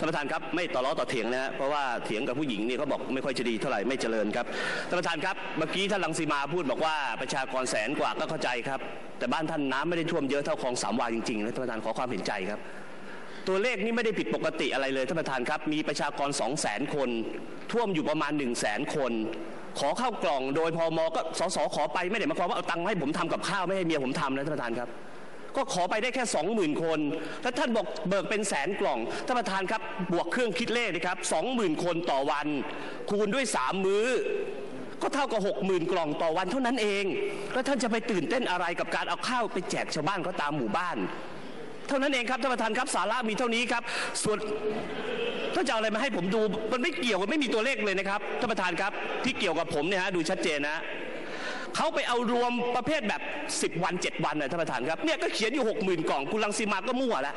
ท่านประธานครับไม่ต่อล้อต่อเถียงนะฮะเพราะว่าเถียงกับผู้หญิงนี่เขาบอกไม่ค่อยจะดีเท่าไหร่ไม่เจริญครับท่านประธานครับเมื่อกี้ท่านลังสีมาพูดบอกว่าประชากรแสนกว่าก็เข้าใจครับ แต่บ้านท่านน้ำไม่ได้ท่วมเยอะเท่าคลองสามวาจริงๆนะท่านประธานขอความเห็นใจครับ ตัวเลขนี้ไม่ได้ผิดปกติอะไรเลยท่านประธานครับมีประชากร2 0 0แสนคน ท่วมอยู่ประมาณ1 0 0 0 0แสนคนขอเข้ากล่องโดยพอมก็สสขอไปไม่ได้มาความว่าเอาตังค์ให้ผมทำกับข้าวไม่ให้เมียผมทำนะท่านประธานครับ ก็ขอไปได้แค่ 20,000 คน แล้วท่านบอกเบิกเป็นแสนกล่อง ท่านประธานครับบวกเครื่องคิดเลขนะครับ 20,000 คนต่อวัน คูณด้วย 3 มื้อ ก็เท่ากับ 60,000 กล่องต่อวันเท่านั้นเอง แล้วท่านจะไปตื่นเต้นอะไรกับการเอาข้าวไปแจกชาวบ้านเขาตามหมู่บ้าน เท่านั้นเองครับท่านประธานครับสาระมีเท่านี้ครับ ส่วนถ้านจะเอาอะไรมาให้ผมดู มันไม่เกี่ยวกันไม่มีตัวเลขเลยนะครับท่านประธานครับที่เกี่ยวกับผมเนี่ยฮะดูชัดเจนนะ เขาไปเอารวมประเภทแบบ 10 วัน 7 วันนะท่านประธานครับเนี่ยก็เขียนอยู่ 6 0,000 กล่องคุณลังสีมาก็มั่วแล้ว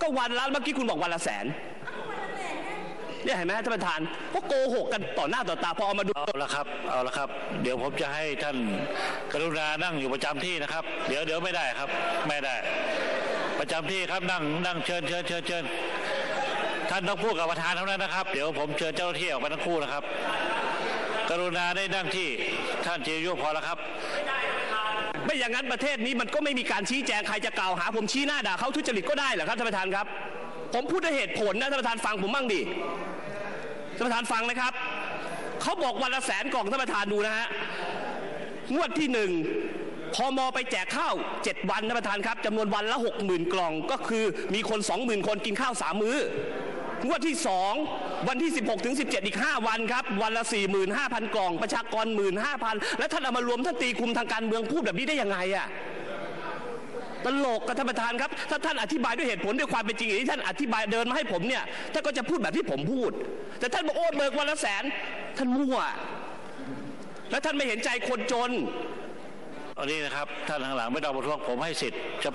ก็วันละเมื่อกี้คุณบอกวันละแสนเนี่ยเห็นไหมท่านประธานก็โกหกกันต่อหน้าต่อตาพอเอามาดูเอาละครับเอาละครับ เดี๋ยวผมจะให้ท่านกรุณานั่งอยู่ประจำที่นะครับ เดี๋ยวเดี๋ยวไม่ได้ครับ ไม่ได้ ประจำที่ครับนั่งนั่งเชิญเชิญเชิญเชิญท่านต้องพูดกับประธานเท่านั้นนะครับ เดี๋ยวผมเชิญเจ้าหน้าที่ออกไปทั้งคู่นะครับ กรุณาได้นั่งที่ท่านเจยุพอแล้วครับ ไม่อย่างนั้นประเทศนี้มันก็ไม่มีการชี้แจงใครจะกล่าวหา ผมชี้หน้าด่าเขาทุจริตก็ได้เหรอครับท่านประธานครับ ผมพูดด้วยเหตุผลนะท่านประธานฟังผมบ้างดิท่านประธานฟังนะครับเขาบอกวันละแสนกล่องท่านประธานดูนะฮะงวดที่หนึ่งพอมอไปแจกข้าวเจ็ดวันท่านประธานครับจำนวนวันละหกหมื่นกล่องก็คือมีคนสองหมื่นคนกินข้าวสามมื้อ งวดที่สองวันที่ 16 ถึง 17 อีก 5 วันครับ วันละ 45,000 กล่อง ประชากร 15,000 แล้วท่านเอามารวมท่านตีคุมทางการเมืองพูดแบบนี้ได้ยังไงอะตลกกับท่านประธานครับ ถ้าท่านอธิบายด้วยเหตุผลด้วยความเป็นจริงอย่างที่ท่านอธิบายเดินมาให้ผมเนี่ยท่านก็จะพูดแบบที่ผมพูด แต่ท่านบอกโอ้เบิกวันละแสน ท่านมั่ว แล้วท่านไม่เห็นใจคนจนอันนี้นะครับ ท่านข้างหลังไม่ต้องประท้วงผมให้สิทธิ์เฉพาะ